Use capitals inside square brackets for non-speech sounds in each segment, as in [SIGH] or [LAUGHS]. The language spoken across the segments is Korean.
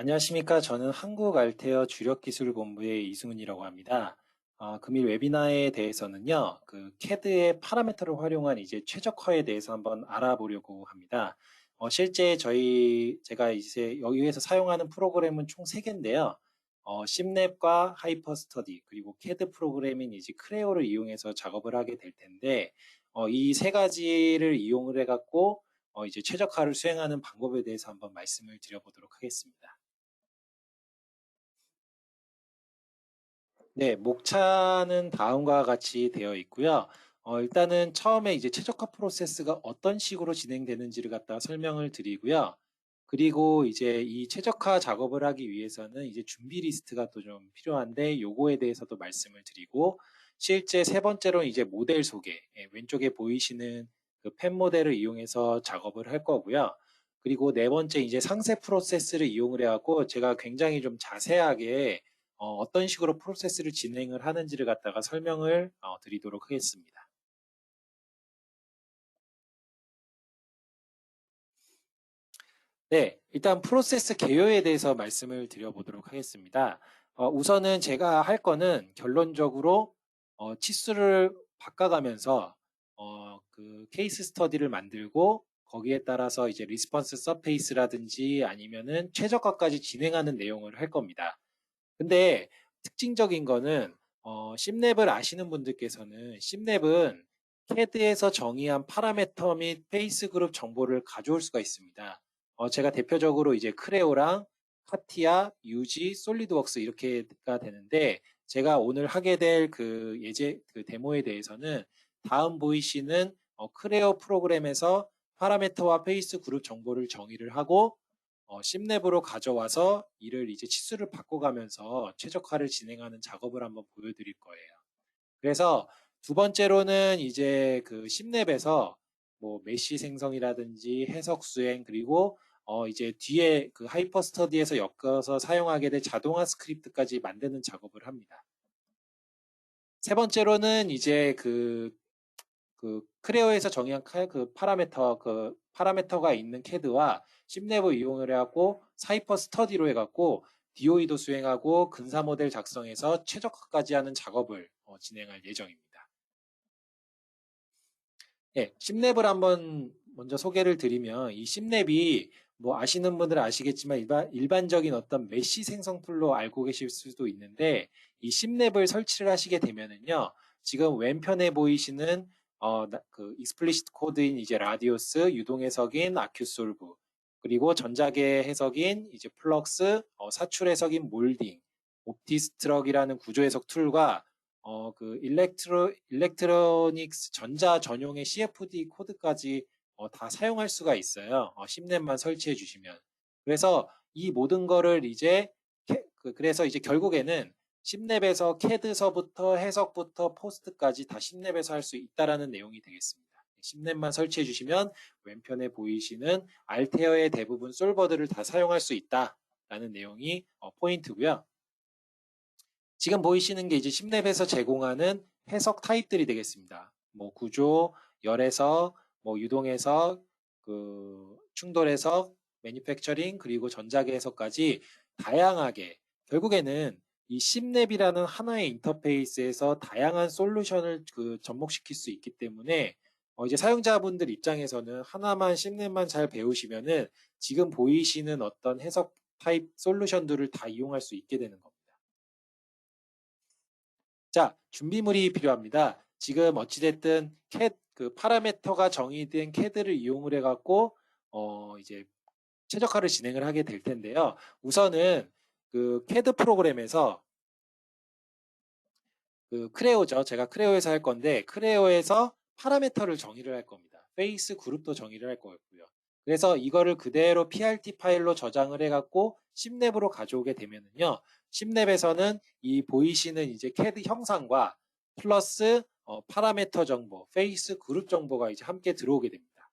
안녕하십니까. 저는 한국 알테어 주력기술본부의 이승훈이라고 합니다. 어, 금일 웨비나에 대해서는요, 그 CAD의 파라미터를 활용한 이제 최적화에 대해서 한번 알아보려고 합니다. 어, 실제 저희, 제가 이제 여기에서 사용하는 프로그램은 총 3개인데요. 어, 심랩과 하이퍼스터디, 그리고 CAD 프로그램인 이제 크레오를 이용해서 작업을 하게 될 텐데, 어, 이 세 가지를 이용을 해갖고, 어, 이제 최적화를 수행하는 방법에 대해서 한번 말씀을 드려보도록 하겠습니다. 네, 목차는 다음과 같이 되어 있고요. 어, 일단은 처음에 이제 최적화 프로세스가 어떤 식으로 진행되는지를 갖다 설명을 드리고요. 그리고 이제 이 최적화 작업을 하기 위해서는 이제 준비 리스트가 또 좀 필요한데 요거에 대해서도 말씀을 드리고 실제 세 번째로는 이제 모델 소개 예, 왼쪽에 보이시는 그 펜 모델을 이용해서 작업을 할 거고요. 그리고 네 번째 이제 상세 프로세스를 이용을 해갖고 제가 굉장히 좀 자세하게 어, 떤 식으로 프로세스를 진행을 하는지를 갖다가 설명을 어, 드리도록 하겠습니다. 네, 일단 프로세스 개요에 대해서 말씀을 드려보도록 하겠습니다. 어, 우선은 제가 할 거는 결론적으로 어, 치수를 바꿔가면서 어, 그 케이스 스터디를 만들고 거기에 따라서 이제 리스폰스 서페이스라든지 아니면은 최적화까지 진행하는 내용을 할 겁니다. 근데 특징적인 거는 어, 심랩을 아시는 분들께서는 심랩은 CAD에서 정의한 파라메터 및 페이스 그룹 정보를 가져올 수가 있습니다. 어, 제가 대표적으로 이제 크레오랑 카티아, 유지, 솔리드웍스 이렇게가 되는데 제가 오늘 하게 될 그 예제 그 데모에 대해서는 다음 보이시는 어, 크레오 프로그램에서 파라메터와 페이스 그룹 정보를 정의를 하고 어, 심랩으로 가져와서 이를 이제 치수를 바꿔가면서 최적화를 진행하는 작업을 한번 보여드릴 거예요. 그래서 두 번째로는 이제 그 심랩에서 뭐 메시 생성이라든지 해석 수행 그리고 어 이제 뒤에 그 하이퍼 스터디에서 엮어서 사용하게 될 자동화 스크립트까지 만드는 작업을 합니다. 세 번째로는 이제 그, 그 크레어에서 정의한 그 파라메터 그 파라메터가 있는 캐드와 심랩을 이용을 해갖고 사이퍼 스터디로 해갖고 DOE도 수행하고 근사 모델 작성해서 최적화까지 하는 작업을 어, 진행할 예정입니다. 예, 심랩을 한번 먼저 소개를 드리면 이 심랩이 뭐 아시는 분들은 아시겠지만 일반, 적인 어떤 메시 생성 툴로 알고 계실 수도 있는데 이 심랩을 설치를 하시게 되면은요 지금 왼편에 보이시는 어, 그 익스플리시트 코드인 이제 라디오스 유동 해석인 아큐솔브 그리고 전자계 해석인 이제 플럭스, 어, 사출 해석인 몰딩, 옵티스트럭이라는 구조 해석 툴과 어, 그 일렉트로 일렉트로닉스 전자 전용의 CFD 코드까지 어, 다 사용할 수가 있어요. 어, 심넷만 설치해 주시면. 그래서 이 모든 거를 이제 캐, 그, 그래서 이제 결국에는 심랩에서 캐드서부터 해석부터 포스트까지 다 심랩에서 할 수 있다라는 내용이 되겠습니다. 심넷만 설치해 주시면 왼편에 보이시는 알테어의 대부분 솔버들을 다 사용할 수 있다라는 내용이 어, 포인트고요. 지금 보이시는 게 이제 심랩에서 제공하는 해석 타입들이 되겠습니다. 뭐 구조, 열해석, 뭐 유동해석, 그 충돌해석, 매니팩처링 그리고 전자계 해석까지 다양하게 결국에는 이 심랩이라는 하나의 인터페이스에서 다양한 솔루션을 그 접목시킬 수 있기 때문에 어, 이제 사용자분들 입장에서는 하나만 심넷만 잘 배우시면은 지금 보이시는 어떤 해석 타입 솔루션들을 다 이용할 수 있게 되는 겁니다. 자, 준비물이 필요합니다. 지금 어찌됐든 캣, 그 파라메터가 정의된 캐드를 이용을 해갖고, 어, 이제 최적화를 진행을 하게 될 텐데요. 우선은 그 캐드 프로그램에서 그 크레오죠. 제가 크레오에서 할 건데, 크레오에서 파라메터를 정의를 할 겁니다. 페이스 그룹도 정의를 할 거고요. 그래서 이거를 그대로 PRT 파일로 저장을 해갖고 심랩으로 가져오게 되면은요. 심랩에서는 이 보이시는 이제 CAD 형상과 플러스 어, 파라메터 정보, 페이스 그룹 정보가 이제 함께 들어오게 됩니다.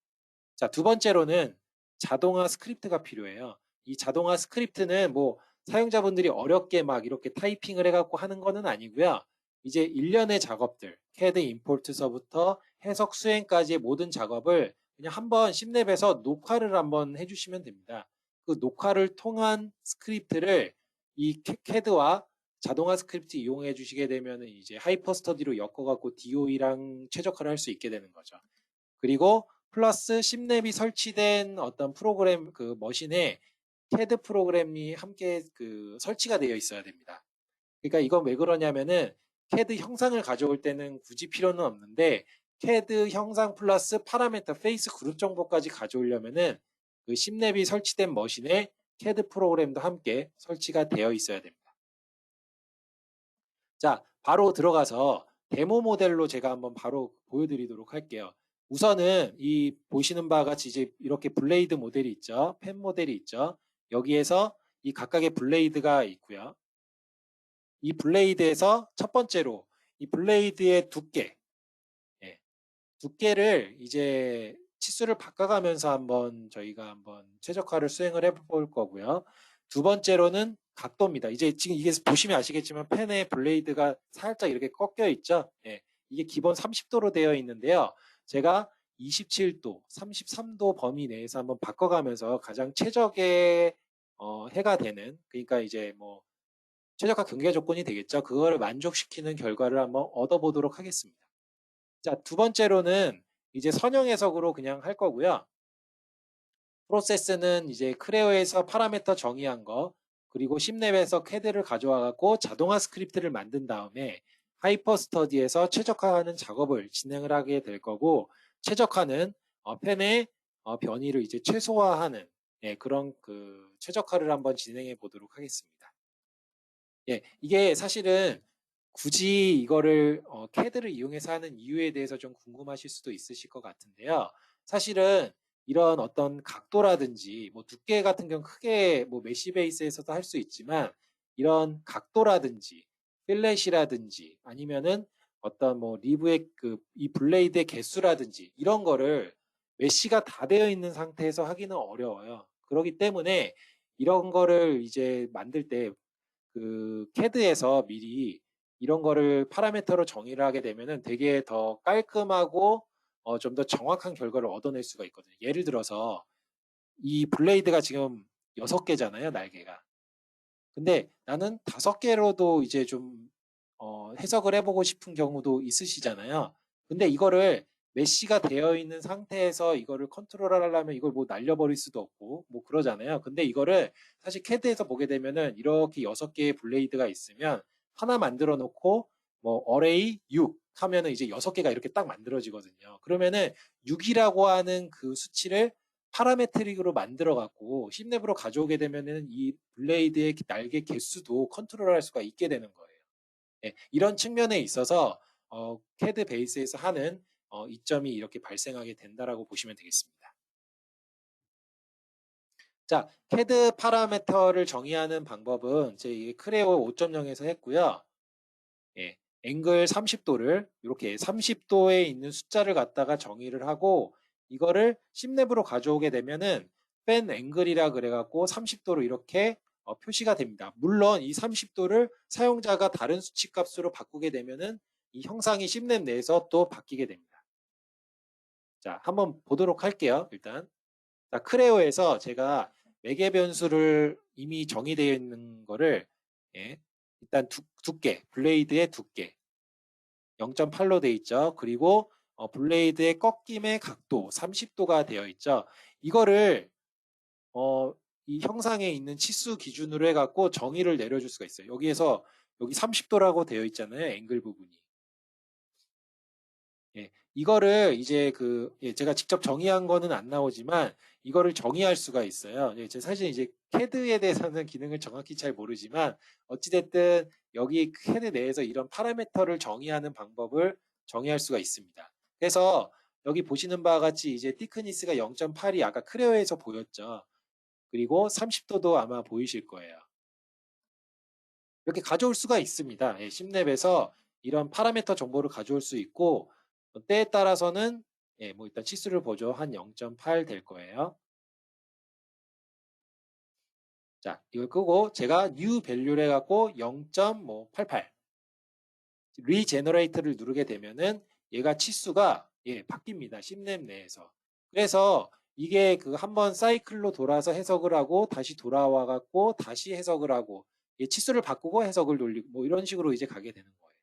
자, 두 번째로는 자동화 스크립트가 필요해요. 이 자동화 스크립트는 뭐 사용자분들이 어렵게 막 이렇게 타이핑을 해갖고 하는 거는 아니고요. 이제 일련의 작업들, CAD 임포트서부터 해석 수행까지의 모든 작업을 그냥 한번 심랩에서 녹화를 한번 해주시면 됩니다. 그 녹화를 통한 스크립트를 이 캐- CAD와 자동화 스크립트 이용해 주시게 되면 이제 하이퍼 스터디로 엮어갖고 DOE랑 최적화를 할 수 있게 되는 거죠. 그리고 플러스 심랩이 설치된 어떤 프로그램 그 머신에 CAD 프로그램이 함께 그 설치가 되어 있어야 됩니다. 그러니까 이건 왜 그러냐면은 CAD 형상을 가져올 때는 굳이 필요는 없는데 CAD 형상 플러스 파라메터 페이스 그룹 정보까지 가져오려면은 그 심랩이 설치된 머신에 CAD 프로그램도 함께 설치가 되어 있어야 됩니다. 자, 바로 들어가서 데모 모델로 제가 한번 바로 보여드리도록 할게요. 우선은 이 보시는 바와 같이 이제 이렇게 블레이드 모델이 있죠. 펜 모델이 있죠. 여기에서 이 각각의 블레이드가 있고요. 이 블레이드에서 첫 번째로 이 블레이드의 두께, 예, 두께를 이제 치수를 바꿔가면서 한번 저희가 한번 최적화를 수행을 해볼 거고요. 두 번째로는 각도입니다. 이제 지금 이게 보시면 아시겠지만 펜의 블레이드가 살짝 이렇게 꺾여 있죠. 예, 이게 기본 30도로 되어 있는데요. 제가 27도, 33도 범위 내에서 한번 바꿔가면서 가장 최적의 어, 해가 되는 그러니까 이제 뭐 최적화 경계 조건이 되겠죠. 그거를 만족시키는 결과를 한번 얻어보도록 하겠습니다. 자, 두 번째로는 이제 선형 해석으로 그냥 할 거고요. 프로세스는 이제 크레어에서 파라메터 정의한 거, 그리고 심랩에서 캐드를 가져와 갖고 자동화 스크립트를 만든 다음에 하이퍼 스터디에서 최적화하는 작업을 진행을 하게 될 거고 최적화는 어, 펜의 어, 변이를 이제 최소화하는 예, 그런 그 최적화를 한번 진행해 보도록 하겠습니다. 예, 이게 사실은 굳이 이거를 어, 캐드를 이용해서 하는 이유에 대해서 좀 궁금하실 수도 있으실 것 같은데요. 사실은 이런 어떤 각도라든지 뭐 두께 같은 경우 크게 뭐 메시 베이스에서도 할 수 있지만 이런 각도라든지 필렛이라든지 아니면은 어떤 뭐 리브의 그 이 블레이드의 개수라든지 이런 거를 메시가 다 되어 있는 상태에서 하기는 어려워요. 그렇기 때문에 이런 거를 이제 만들 때 그 캐드에서 미리 이런 거를 파라메터로 정의를 하게 되면은 되게 더 깔끔하고 어, 좀 더 정확한 결과를 얻어낼 수가 있거든요. 예를 들어서 이 블레이드가 지금 여섯 개잖아요, 날개가. 근데 나는 다섯 개로도 이제 좀 어, 해석을 해보고 싶은 경우도 있으시잖아요. 근데 이거를 메시가 되어 있는 상태에서 이거를 컨트롤 하려면 이걸 뭐 날려버릴 수도 없고 뭐 그러잖아요. 근데 이거를 사실 캐드에서 보게 되면은 이렇게 여섯 개의 블레이드가 있으면 하나 만들어 놓고 뭐 어레이 6 하면은 이제 여섯 개가 이렇게 딱 만들어지거든요. 그러면은 6이라고 하는 그 수치를 파라메트릭으로 만들어 갖고 심랩으로 가져오게 되면은 이 블레이드의 날개 개수도 컨트롤할 수가 있게 되는 거예요. 예, 이런 측면에 있어서 어, 캐드 베이스에서 하는 어, 이점이 이렇게 발생하게 된다라고 보시면 되겠습니다. 자, 캐드 파라메터를 정의하는 방법은 제 크레오 5.0에서 했고요. 예, 앵글 30도를 이렇게 30도에 있는 숫자를 갖다가 정의를 하고 이거를 심랩으로 가져오게 되면은 뺀 앵글이라 그래갖고 30도로 이렇게 어, 표시가 됩니다. 물론 이 30도를 사용자가 다른 수치 값으로 바꾸게 되면은 이 형상이 심랩 내에서 또 바뀌게 됩니다. 자, 한번 보도록 할게요. 일단 자, 크레오에서 제가 매개 변수를 이미 정의되어 있는 거를 예, 일단 두, 두께, 블레이드의 두께 0.8로 되어 있죠. 그리고 어, 블레이드의 꺾임의 각도 30도가 되어 있죠. 이거를 어, 이 형상에 있는 치수 기준으로 해갖고 정의를 내려줄 수가 있어요. 여기에서 여기 30도라고 되어 있잖아요. 앵글 부분이. 예, 이거를 이제 그 예, 제가 직접 정의한 거는 안 나오지만 이거를 정의할 수가 있어요. 예, 제 사실 이제 캐드에 대해서는 [LAUGHS] 기능을 정확히 잘 모르지만 어찌됐든 여기 캐드 내에서 이런 파라메터를 정의하는 방법을 정의할 수가 있습니다. 그래서 여기 보시는 바와 같이 이제 티크니스가 0.8이 아까 크레어에서 보였죠. 그리고 30도도 아마 보이실 거예요. 이렇게 가져올 수가 있습니다. 예, 심랩에서 이런 파라메터 정보를 가져올 수 있고 때에 따라서는 예, 뭐 일단 치수를 보죠. 한 0.8 될 거예요. 자, 이걸 끄고 제가 new value를 해갖고 0.88 regenerate를 누르게 되면은 얘가 치수가 예, 바뀝니다. 심랩 내에서. 그래서 이게 그 한 번 사이클로 돌아서 해석을 하고 다시 돌아와 갖고 다시 해석을 하고 이 치수를 바꾸고 해석을 돌리고 뭐 이런 식으로 이제 가게 되는 거예요.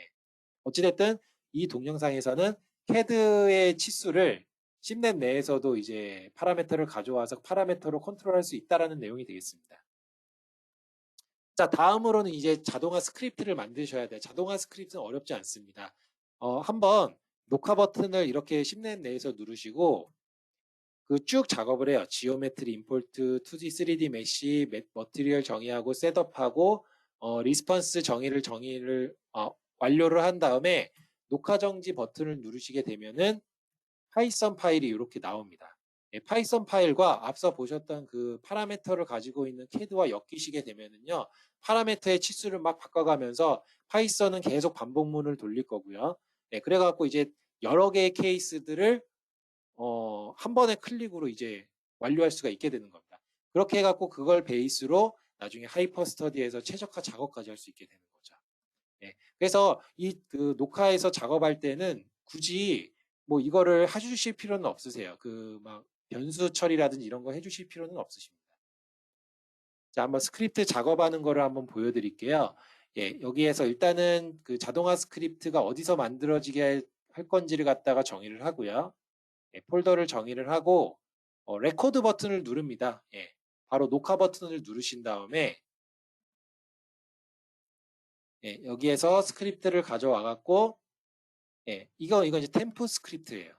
예. 어찌됐든 이 동영상에서는 CAD의 치수를 심랩 내에서도 이제 파라메터를 가져와서 파라메터로 컨트롤할 수 있다라는 내용이 되겠습니다. 자, 다음으로는 이제 자동화 스크립트를 만드셔야 돼요. 자동화 스크립트는 어렵지 않습니다. 어, 한번 녹화 버튼을 이렇게 심랩 내에서 누르시고 그 쭉 작업을 해요. 지오메트리 임포트, 2D, 3D 메시, 머티리얼 정의하고 셋업하고 어, 리스폰스 정의를 정의를 어, 완료를 한 다음에 녹화 정지 버튼을 누르시게 되면은 파이썬 파일이 이렇게 나옵니다. 예, 파이썬 파일과 앞서 보셨던 그 파라메터를 가지고 있는 CAD와 엮이시게 되면은요, 파라메터의 치수를 막 바꿔가면서 파이썬은 계속 반복문을 돌릴 거고요. 네, 그래갖고 이제 여러 개의 케이스들을 어, 한 번의 클릭으로 이제 완료할 수가 있게 되는 겁니다. 그렇게 해갖고 그걸 베이스로 나중에 하이퍼 스터디에서 최적화 작업까지 할 수 있게 되는 거죠. 네, 그래서 이 그 녹화에서 작업할 때는 굳이 뭐 이거를 해주실 필요는 없으세요. 그 막 변수 처리라든지 이런 거 해주실 필요는 없으십니다. 자, 한번 스크립트 작업하는 거를 한번 보여드릴게요. 예, 여기에서 일단은 그 자동화 스크립트가 어디서 만들어지게 할 건지를 갖다가 정의를 하고요. 예, 폴더를 정의를 하고 어, 레코드 버튼을 누릅니다. 예, 바로 녹화 버튼을 누르신 다음에 예, 여기에서 스크립트를 가져와 갖고 예, 이거 이거 이제 템프 스크립트예요.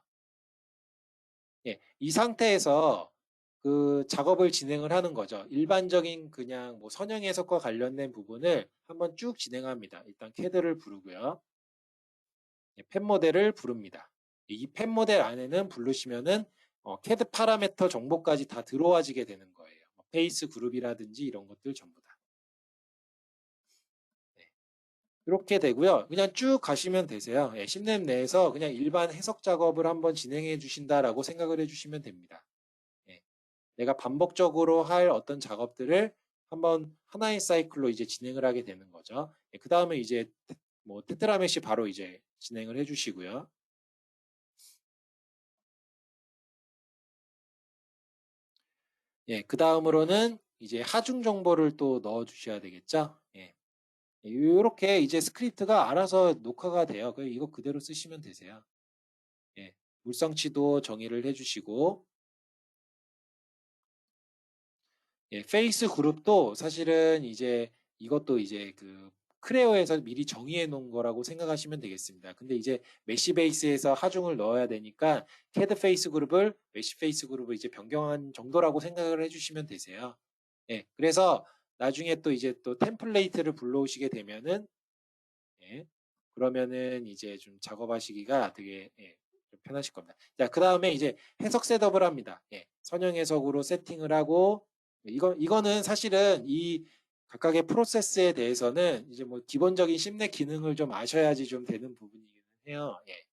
예, 이 상태에서 그 작업을 진행을 하는 거죠. 일반적인 그냥 뭐 선형 해석과 관련된 부분을 한번 쭉 진행합니다. 일단 캐드를 부르고요. 예, 펜 모델을 부릅니다. 이 펜 모델 안에는 부르시면은 어, 캐드 파라메터 정보까지 다 들어와지게 되는 거예요. 뭐 페이스 그룹이라든지 이런 것들 전부 다. 네. 이렇게 되고요. 그냥 쭉 가시면 되세요. 예, 심랩 내에서 그냥 일반 해석 작업을 한번 진행해 주신다라고 생각을 해 주시면 됩니다. 예, 내가 반복적으로 할 어떤 작업들을 한번 하나의 사이클로 이제 진행을 하게 되는 거죠. 예, 그 다음에 이제 뭐 테트라메시 바로 이제 진행을 해 주시고요. 예, 그 다음으로는 이제 하중 정보를 또 넣어 주셔야 되겠죠. 예. 이렇게 이제 스크립트가 알아서 녹화가 돼요. 그 이거 그대로 쓰시면 되세요. 예, 물성치도 정의를 해주시고, 예, 페이스 그룹도 사실은 이제 이것도 이제 그 크레어에서 미리 정의해 놓은 거라고 생각하시면 되겠습니다. 근데 이제 메시 베이스에서 하중을 넣어야 되니까 캐드 페이스 그룹을 메시 페이스 그룹을 이제 변경한 정도라고 생각을 해주시면 되세요. 예, 그래서 나중에 또 이제 또 템플레이트를 불러오시게 되면은 예, 그러면은 이제 좀 작업하시기가 되게 예, 좀 편하실 겁니다. 자, 그 다음에 이제 해석 셋업을 합니다. 예, 선형 해석으로 세팅을 하고 이거 이거는 사실은 이 각각의 프로세스에 대해서는 이제 뭐 기본적인 심내 기능을 좀 아셔야지 좀 되는 부분이기는 해요. 예.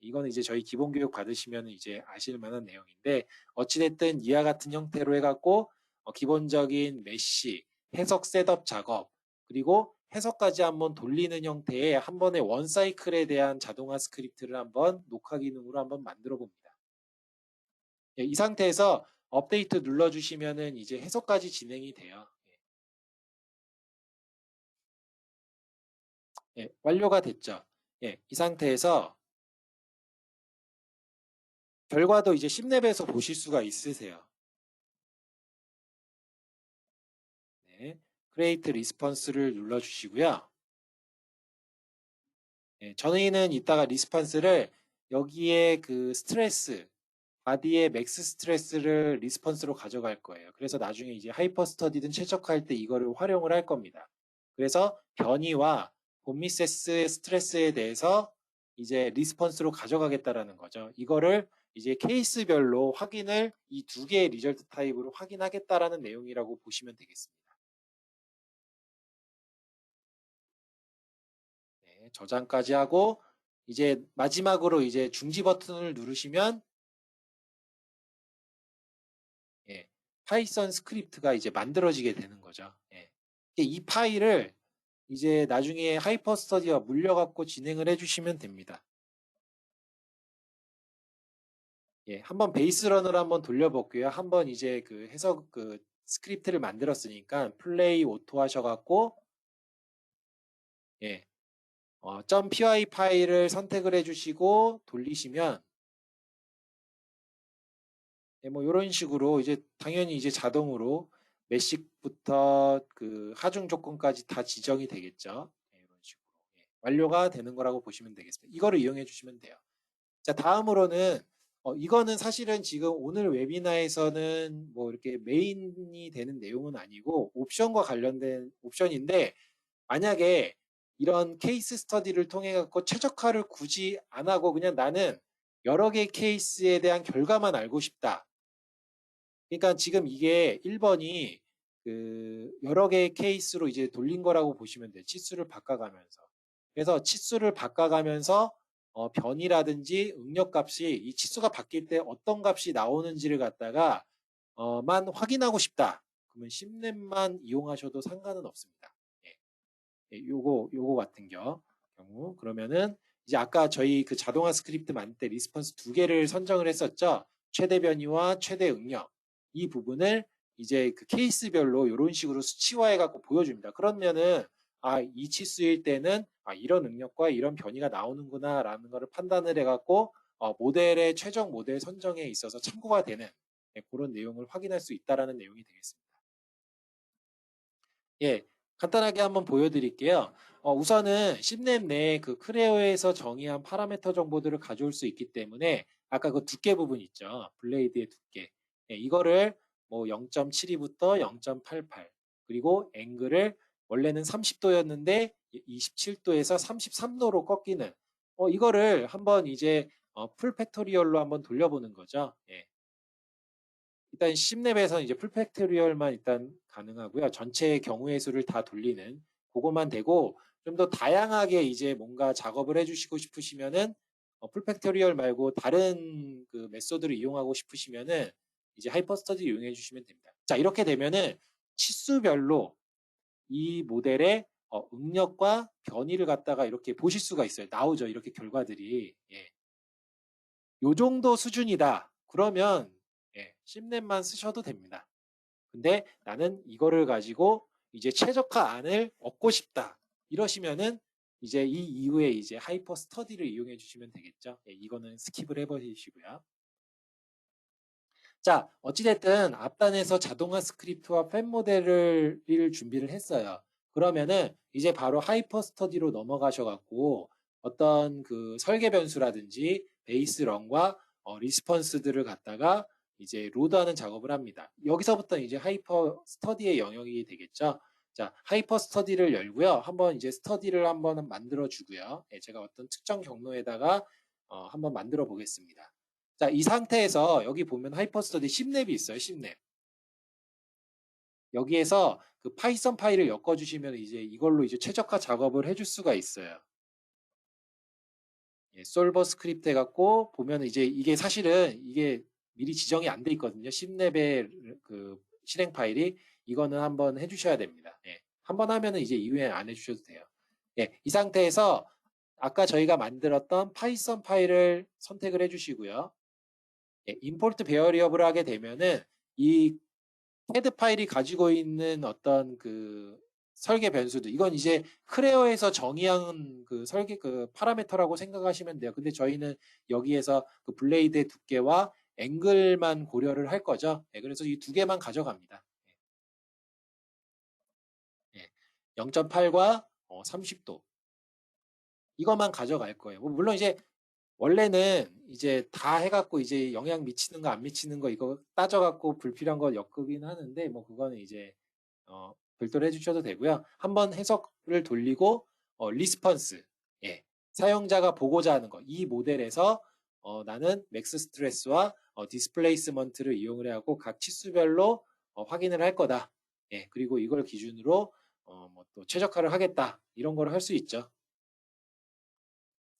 이거는 이제 저희 기본 교육 받으시면 이제 아실 만한 내용인데 어찌됐든 이와 같은 형태로 해갖고 어, 기본적인 메시, 해석 셋업 작업 그리고 해석까지 한번 돌리는 형태의 한 번의 원 사이클에 대한 자동화 스크립트를 한번 녹화 기능으로 한번 만들어 봅니다. 예, 이 상태에서 업데이트 눌러주시면은 이제 해석까지 진행이 돼요. 예, 완료가 됐죠. 예, 이 상태에서 결과도 이제 10랩에서 보실 수가 있으세요. 크레이트 리스폰스를 눌러주시고요. 예, 저희는 이따가 리스폰스를 여기에 그 스트레스, 바디의 맥스 스트레스를 리스폰스로 가져갈 거예요. 그래서 나중에 이제 하이퍼 스터디든 최적화할 때 이거를 활용을 할 겁니다. 그래서 변이와 본미세스 스트레스에 대해서 이제 리스폰스로 가져가겠다라는 거죠. 이거를 이제 케이스별로 확인을 이 두 개의 리절트 타입으로 확인하겠다라는 내용이라고 보시면 되겠습니다. 저장까지 하고 이제 마지막으로 이제 중지 버튼을 누르시면 예, 파이썬 스크립트가 이제 만들어지게 되는 거죠. 예. 이 파일을 이제 나중에 하이퍼 스터디와 물려갖고 진행을 해주시면 됩니다. 예, 한번 베이스런을 한번 돌려볼게요. 한번 이제 그 해석 그 스크립트를 만들었으니까 플레이 오토 하셔갖고 예, 어, .py 파일을 선택을 해주시고 돌리시면 예, 뭐 이런 식으로 이제 당연히 이제 자동으로 메식부터 그 하중 조건까지 다 지정이 되겠죠. 예, 이런 식으로 예, 완료가 되는 거라고 보시면 되겠습니다. 이거를 이용해 주시면 돼요. 자 다음으로는 어, 이거는 사실은 지금 오늘 웨비나에서는 뭐 이렇게 메인이 되는 내용은 아니고 옵션과 관련된 옵션인데 만약에 이런 케이스 스터디를 통해 갖고 최적화를 굳이 안 하고 그냥 나는 여러 개의 케이스에 대한 결과만 알고 싶다. 그러니까 지금 이게 1번이 그 여러 개의 케이스로 이제 돌린 거라고 보시면 돼요. 치수를 바꿔가면서. 그래서 치수를 바꿔가면서 어, 변이라든지 응력 값이 이 치수가 바뀔 때 어떤 값이 나오는지를 갖다가 어, 만 확인하고 싶다. 그러면 심넷만 이용하셔도 상관은 없습니다. 예. 예, 요거 요거 같은 겨, 경우 그러면은 이제 아까 저희 그 자동화 스크립트 만들 때 리스폰스 두 개를 선정을 했었죠. 최대 변이와 최대 응력 이 부분을 이제 그 케이스별로 이런 식으로 수치화해 갖고 보여줍니다. 그러면은 아, 이 치수일 때는 아, 이런 능력과 이런 변이가 나오는구나 라는 것을 판단을 해갖고 어, 모델의 최종 모델 선정에 있어서 참고가 되는 예, 그런 내용을 확인할 수 있다라는 내용이 되겠습니다. 예, 간단하게 한번 보여드릴게요. 어, 우선은 심랩 내에 그 크레어에서 정의한 파라메터 정보들을 가져올 수 있기 때문에 아까 그 두께 부분 있죠. 블레이드의 두께. 예, 이거를 뭐 0.72부터 0.88 그리고 앵글을 원래는 30도였는데 27도에서 33도로 꺾이는 어, 이거를 한번 이제 어, 풀 팩토리얼로 한번 돌려보는 거죠. 예. 일단 10랩에서는 이제 풀 팩토리얼만 일단 가능하고요. 전체 경우의 수를 다 돌리는 그것만 되고 좀 더 다양하게 이제 뭔가 작업을 해주시고 싶으시면은 어, 풀 팩토리얼 말고 다른 그 메소드를 이용하고 싶으시면은 이제 하이퍼스터디 이용해 주시면 됩니다. 자 이렇게 되면은 치수별로 이 모델의 어, 응력과 변이를 갖다가 이렇게 보실 수가 있어요. 나오죠. 이렇게 결과들이. 예. 요 정도 수준이다. 그러면 예, 심넷만 쓰셔도 됩니다. 근데 나는 이거를 가지고 이제 최적화 안을 얻고 싶다. 이러시면은 이제 이 이후에 이제 하이퍼 스터디를 이용해 주시면 되겠죠. 예, 이거는 스킵을 해버리시고요. 자, 어찌됐든 앞단에서 자동화 스크립트와 팬 모델을 준비를 했어요. 그러면은 이제 바로 하이퍼 스터디로 넘어가셔갖고 어떤 그 설계 변수라든지 베이스 런과 어, 리스폰스들을 갖다가 이제 로드하는 작업을 합니다. 여기서부터 이제 하이퍼 스터디의 영역이 되겠죠. 자, 하이퍼 스터디를 열고요. 한번 이제 스터디를 한번 만들어 주고요. 예, 제가 어떤 특정 경로에다가 어, 한번 만들어 보겠습니다. 자, 이 상태에서 여기 보면 하이퍼 스터디 10랩이 있어요. 10랩. 여기에서 그 파이썬 파일을 엮어 주시면 이제 이걸로 이제 최적화 작업을 해줄 수가 있어요. 예, 솔버 스크립트 해갖고 보면 이제 이게 사실은 이게 미리 지정이 안 돼 있거든요. 10랩의 그 실행 파일이 이거는 한번 해주셔야 됩니다. 예, 한번 하면은 이제 이후에 안 해주셔도 돼요. 예, 이 상태에서 아까 저희가 만들었던 파이썬 파일을 선택을 해주시고요. 예, 임포트 베어리어블을 하게 되면은 이 헤드 파일이 가지고 있는 어떤 그 설계 변수들 이건 이제 크레어에서 정의한 그 설계 그 파라메터라고 생각하시면 돼요. 근데 저희는 여기에서 그 블레이드의 두께와 앵글만 고려를 할 거죠. 예, 그래서 이 두 개만 가져갑니다. 예, 0.8과 어, 30도 이것만 가져갈 거예요. 뭐 물론 이제 원래는 이제 다 해갖고 이제 영향 미치는 거 안 미치는 거 이거 따져갖고 불필요한 거 엮으긴 하는데 뭐 그거는 이제 어, 별도로 해주셔도 되고요. 한번 해석을 돌리고 어, 리스펀스 예, 사용자가 보고자 하는 거 이 모델에서 어, 나는 맥스 스트레스와 어, 디스플레이스먼트를 이용을 해갖고 각 치수별로 어, 확인을 할 거다. 예, 그리고 이걸 기준으로 어, 뭐 또 최적화를 하겠다 이런 걸 할 수 있죠.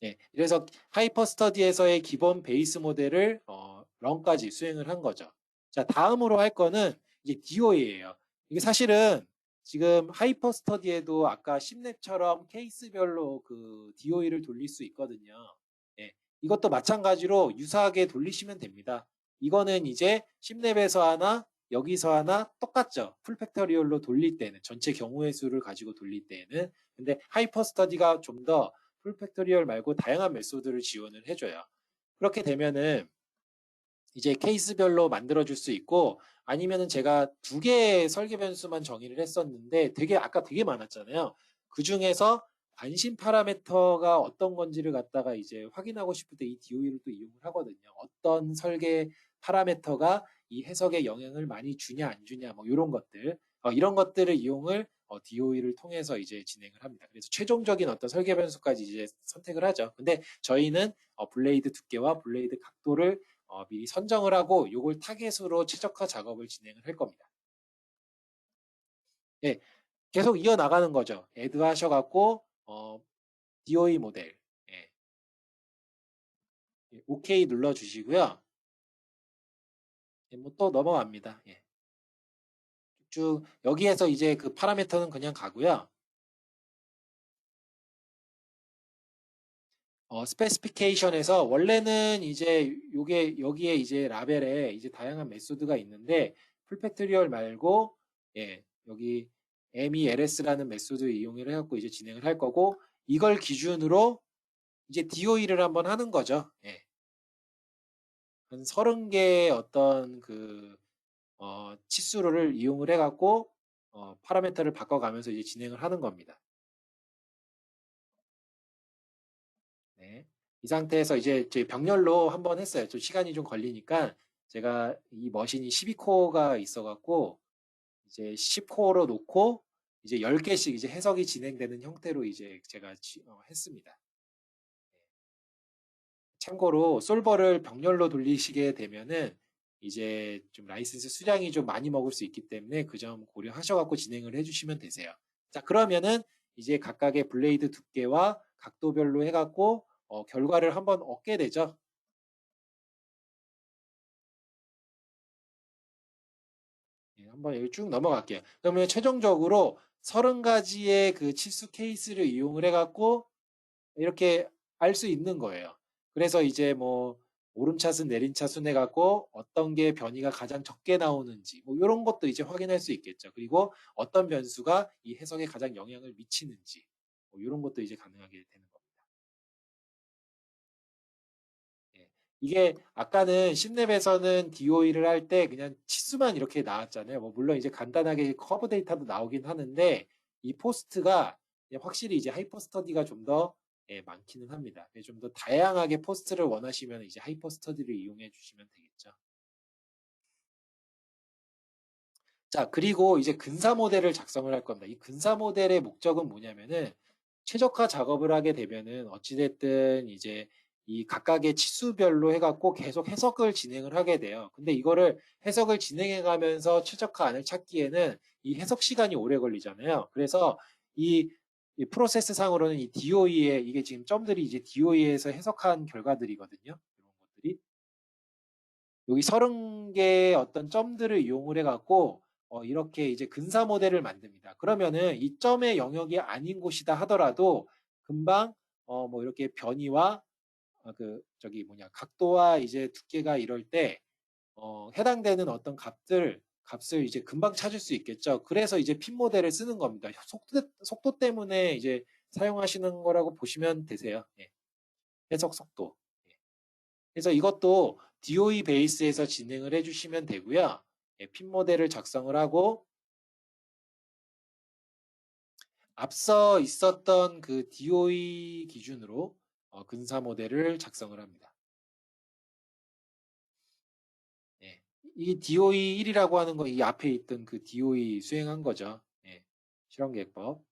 예, 그래서 하이퍼 스터디에서의 기본 베이스 모델을 어, 런까지 수행을 한 거죠. 자, 다음으로 할 거는 이제 DOA예요. 이게 사실은 지금 하이퍼 스터디에도 아까 10랩처럼 케이스별로 그 DOE를 돌릴 수 있거든요. 예, 이것도 마찬가지로 유사하게 돌리시면 됩니다. 이거는 이제 10랩에서 하나, 여기서 하나 똑같죠. 풀팩터리얼로 돌릴 때는 전체 경우의 수를 가지고 돌릴 때는 근데 하이퍼 스터디가 좀 더 풀팩터리얼 말고 다양한 메소드를 지원을 해줘요. 그렇게 되면은 이제 케이스별로 만들어 줄 수 있고 아니면은 제가 두 개의 설계 변수만 정의를 했었는데 되게 아까 되게 많았잖아요. 그 중에서 관심 파라메터가 어떤 건지를 갖다가 이제 확인하고 싶을 때 이 DOE를 또 이용을 하거든요. 어떤 설계 파라메터가 이 해석에 영향을 많이 주냐 안 주냐 뭐 이런 것들 어, 이런 것들을 이용을 어, DOE를 통해서 이제 진행을 합니다. 그래서 최종적인 어떤 설계 변수까지 이제 선택을 하죠. 근데 저희는 어, 블레이드 두께와 블레이드 각도를 어, 미리 선정을 하고 이걸 타겟으로 최적화 작업을 진행을 할 겁니다. 예, 계속 이어 나가는 거죠. 애드 하셔갖고 어, DOE 모델 예. 예, OK 눌러주시고요. 예, 뭐또 넘어갑니다. 예. 쭉 여기에서 이제 그 파라미터는 그냥 가고요. 어, 스페시피케이션에서 원래는 이제 요게 여기에 이제 라벨에 이제 다양한 메소드가 있는데 풀팩토리얼 말고 예, 여기 MELS라는 메소드 이용을 해갖고 이제 진행을 할 거고 이걸 기준으로 이제 DOE를 한번 하는 거죠. 예. 한 30개의 어떤 그 어, 치수를 이용을 해갖고 어, 파라메터를 바꿔가면서 이제 진행을 하는 겁니다. 네. 이 상태에서 이제 저희 병렬로 한번 했어요. 좀 시간이 좀 걸리니까 제가 이 머신이 12코어가 있어갖고 이제 10코어로 놓고 이제 10개씩 이제 해석이 진행되는 형태로 이제 제가 지, 어, 했습니다. 네. 참고로 솔버를 병렬로 돌리시게 되면은 이제 좀 라이센스 수량이 좀 많이 먹을 수 있기 때문에 그 점 고려하셔갖고 진행을 해주시면 되세요. 자 그러면은 이제 각각의 블레이드 두께와 각도별로 해갖고 어, 결과를 한번 얻게 되죠. 예, 한번 여기 쭉 넘어갈게요. 그러면 최종적으로 30가지의 그 치수 케이스를 이용을 해갖고 이렇게 알 수 있는 거예요. 그래서 이제 뭐 오름차순, 내림차순 해갖고 어떤 게 변이가 가장 적게 나오는지 뭐 이런 것도 이제 확인할 수 있겠죠. 그리고 어떤 변수가 이 해석에 가장 영향을 미치는지 뭐 이런 것도 이제 가능하게 되는 이게 아까는 10랩에서는 DOE를 할 때 그냥 치수만 이렇게 나왔잖아요. 뭐 물론 이제 간단하게 커브 데이터도 나오긴 하는데 이 포스트가 확실히 이제 하이퍼 스터디가 좀더 예, 많기는 합니다. 좀 더 다양하게 포스트를 원하시면 이제 하이퍼 스터디를 이용해 주시면 되겠죠. 자, 그리고 이제 근사 모델을 작성을 할 겁니다. 이 근사 모델의 목적은 뭐냐면은 최적화 작업을 하게 되면은 어찌됐든 이제 이 각각의 치수별로 해갖고 계속 해석을 진행을 하게 돼요. 근데 이거를 해석을 진행해 가면서 최적화 안을 찾기에는 이 해석 시간이 오래 걸리잖아요. 그래서 이 이 프로세스 상으로는 이 DOE에 이게 지금 점들이 이제 DOE에서 해석한 결과들이거든요. 이런 것들이 여기 30개의 어떤 점들을 이용을 해갖고 어, 이렇게 이제 근사 모델을 만듭니다. 그러면은 이 점의 영역이 아닌 곳이다 하더라도 금방 어, 뭐 이렇게 변이와 어, 그 저기 뭐냐 각도와 이제 두께가 이럴 때 어, 해당되는 어떤 값들 값을 이제 금방 찾을 수 있겠죠. 그래서 이제 핀 모델을 쓰는 겁니다. 속도, 속도 때문에 이제 사용하시는 거라고 보시면 되세요. 예. 해석 속도. 예. 그래서 이것도 DOE 베이스에서 진행을 해주시면 되고요. 예, 핀 모델을 작성을 하고 앞서 있었던 그 DOE 기준으로 어, 근사 모델을 작성을 합니다. 이 DOE 1이라고 하는 거이 앞에 있던 그 DOE 수행한 거죠. 네, 실험 계획법.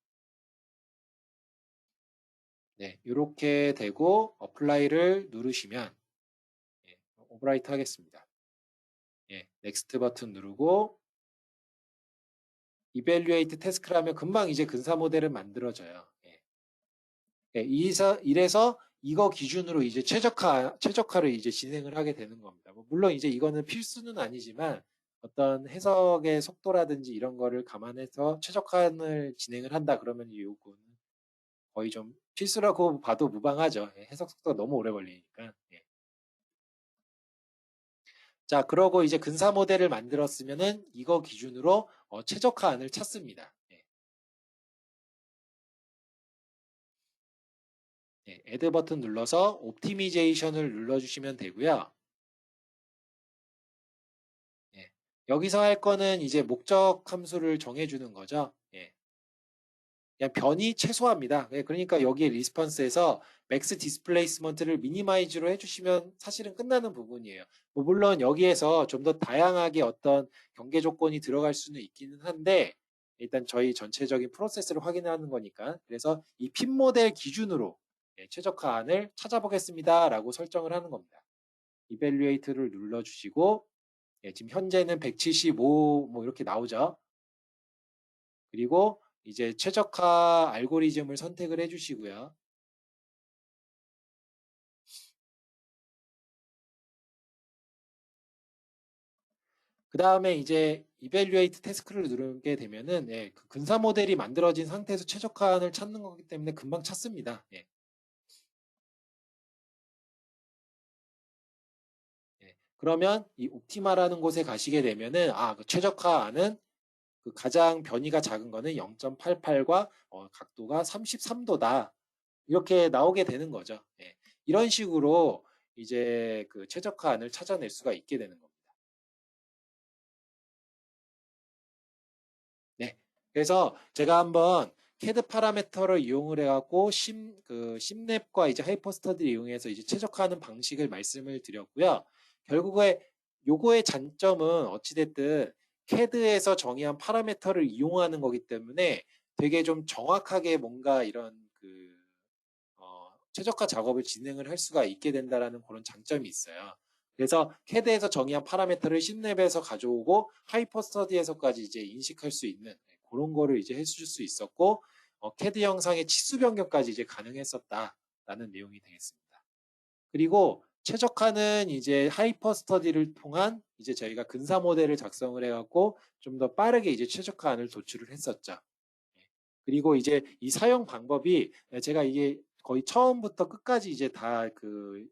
네, 이렇게 되고 어플라이를 누르시면 네, 오브라이트 하겠습니다. 네, 넥스트 버튼 누르고 이벨리에이트 태스크를 하면 금방 이제 근사 모델을 만들어져요. 네. 네, 이래서 이거 기준으로 이제 최적화, 최적화를 이제 진행을 하게 되는 겁니다. 뭐 물론 이제 이거는 필수는 아니지만 어떤 해석의 속도라든지 이런 거를 감안해서 최적화를 진행을 한다 그러면 이 요구는 거의 좀 필수라고 봐도 무방하죠. 예, 해석 속도가 너무 오래 걸리니까. 예. 자, 그러고 이제 근사 모델을 만들었으면은 이거 기준으로 어, 최적화안을 찾습니다. 예. 예, 애드 버튼 눌러서 옵티미제이션을 눌러주시면 되고요. 예, 여기서 할 거는 이제 목적 함수를 정해주는 거죠. 예. 그냥 변이 최소화입니다. 예, 그러니까 여기에 리스폰스에서 맥스 디스플레이스먼트를 미니마이즈로 해주시면 사실은 끝나는 부분이에요. 뭐 물론 여기에서 좀 더 다양하게 어떤 경계 조건이 들어갈 수는 있기는 한데 일단 저희 전체적인 프로세스를 확인하는 거니까 그래서 이 핀 모델 기준으로 예, 최적화안을 찾아보겠습니다 라고 설정을 하는 겁니다. 이벨리에이트를 눌러주시고 예, 지금 현재는 175 뭐 이렇게 나오죠. 그리고 이제 최적화 알고리즘을 선택을 해주시고요. 그 다음에 이제 evaluate 태스크를 누르게 되면은 예, 그 근사 모델이 만들어진 상태에서 최적화안을 찾는 거기 때문에 금방 찾습니다. 예. 그러면 이 옵티마라는 곳에 가시게 되면은 아, 그 최적화안은 그 가장 변이가 작은 거는 0.88과 어, 각도가 33도다. 이렇게 나오게 되는 거죠. 예. 이런 식으로 이제 그 최적화안을 찾아낼 수가 있게 되는 겁니다. 네. 그래서 제가 한번 캐드 파라메터를 이용을 해갖고 심, 그 심랩과 이제 하이퍼스터디를 이용해서 이제 최적화하는 방식을 말씀을 드렸고요. 결국에 요거의 장점은 어찌됐든 캐드에서 정의한 파라메터를 이용하는 거기 때문에 되게 좀 정확하게 뭔가 이런 그 어, 최적화 작업을 진행을 할 수가 있게 된다라는 그런 장점이 있어요. 그래서 캐드에서 정의한 파라메터를 심랩에서 가져오고 하이퍼스터디에서까지 이제 인식할 수 있는 그런 거를 이제 해줄 수 있었고 어, 캐드 영상의 치수 변경까지 이제 가능했었다라는 내용이 되겠습니다. 그리고 최적화는 이제 하이퍼 스터디를 통한 이제 저희가 근사 모델을 작성을 해갖고 좀 더 빠르게 이제 최적화안을 도출을 했었죠. 예. 그리고 이제 이 사용 방법이 제가 이게 거의 처음부터 끝까지 이제 다그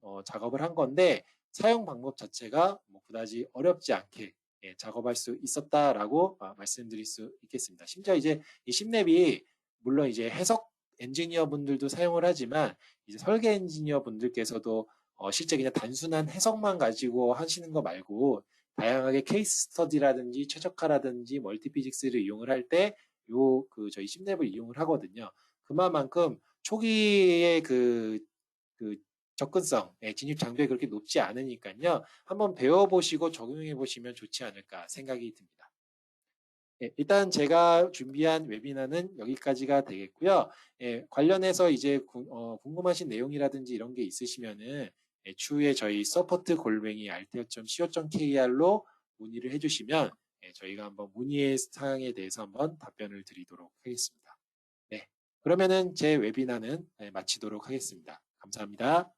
어, 작업을 한 건데 사용 방법 자체가 뭐 그다지 어렵지 않게 예, 작업할 수 있었다라고 아, 말씀드릴 수 있겠습니다. 심지어 이제 이 심랩이 물론 이제 해석 엔지니어 분들도 사용을 하지만 이제 설계 엔지니어 분들께서도 어, 실제 그냥 단순한 해석만 가지고 하시는 거 말고 다양하게 케이스 스터디라든지 최적화라든지 멀티피직스를 이용을 할 때 요 그 저희 심랩을 이용을 하거든요. 그만큼 초기에 그, 그 접근성, 예, 진입 장벽이 그렇게 높지 않으니까요. 한번 배워보시고 적용해 보시면 좋지 않을까 생각이 듭니다. 예, 일단 제가 준비한 웨비나는 여기까지가 되겠고요. 예, 관련해서 이제 구, 어, 궁금하신 내용이라든지 이런 게 있으시면은 예, 추후에 저희 서포트 골뱅이 rtl.co.kr로 문의를 해주시면 예, 저희가 한번 문의의 사항에 대해서 한번 답변을 드리도록 하겠습니다. 네, 그러면은 제 웨비나는 예, 마치도록 하겠습니다. 감사합니다.